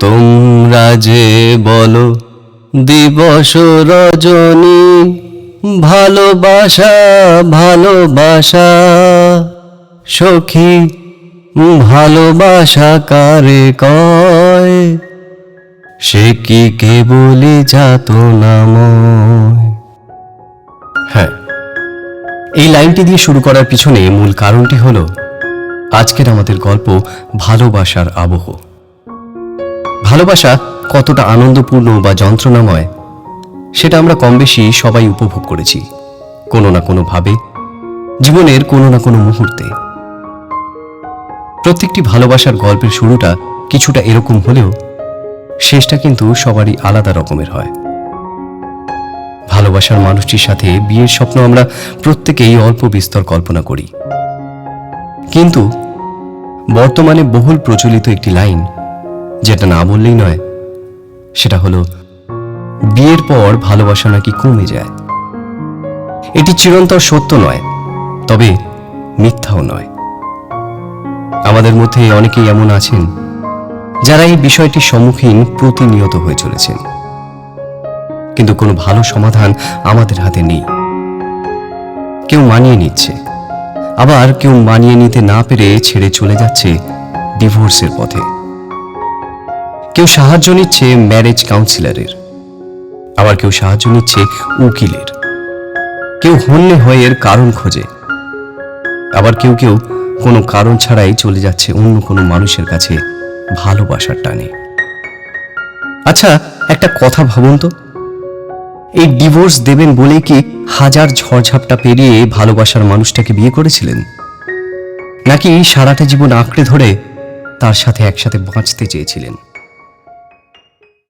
তোমরা যে বলো, দিবস রজনী, ভালোবাসা ভালোবাসা, সখী, ভালোবাসা কারে কয়? সে কি কেবলি যাত নাময় হ্যাঁ এই লাইনটি দিয়ে শুরু করার পিছনে মূল কারণটি হলো, আজকের আমাদের গল্প ভালোবাসার আবহ। ভালোবাসা কতটা আনন্দপূর্ণ বা যন্ত্রণাময়, সেটা আমরা কম বেশি সবাই উপভোগ করেছি, কোনো না কোনো ভাবে জীবনের কোনো না কোনো মুহূর্তে। প্রত্যেকটি ভালোবাসার গল্পের শুরুটা কিছুটা এরকম হলেও, শেষটা কিন্তু সবারই আলাদা রকমের হয়। ভালোবাসার মানুষটির সাথে বিয়ের স্বপ্ন আমরা প্রত্যেকেই অল্প বিস্তর কল্পনা করি। কিন্তু বর্তমানে বহুল প্রচলিত একটি লাইন যেটা না বললেই নয়, সেটা হলো, বিয়ের পর ভালোবাসা নাকি কমে যায়। এটি চিরন্তর সত্য নয়, তবে মিথ্যাও নয়। আমাদের মধ্যে অনেকেই এমন আছেন, যারা এই বিষয়টির সম্মুখীন প্রতিনিয়ত হয়ে চলেছেন। কিন্তু কোনো ভালো সমাধান আমাদের হাতে নেই। কেউ মানিয়ে নিচ্ছে, আবার কেউ মানিয়ে নিতে না পেরে ছেড়ে চলে যাচ্ছে ডিভোর্সের পথে। কেউ সাহায্য নিচ্ছে ম্যারেজ কাউন্সিলরের আবার কেউ সাহায্য নিচ্ছে উকিলের। কেউ হন্যে হয়ে এর কারণ খোঁজে, আবার কেউ কেউ কোনো কারণ ছাড়াই চলে যাচ্ছে অন্য কোনো মানুষের কাছে ভালোবাসার টানে। আচ্ছা একটা কথা ভাবুন তো। এই ডিভোর্স দেবেন বলে কি হাজার ঝড়ঝাপটা পেরিয়ে ভালোবাসার মানুষটাকে বিয়ে করেছিলেন? নাকি সারাটা জীবন আঁকড়ে ধরে তার সাথে একসাথে বাঁচতে চেয়েছিলেন?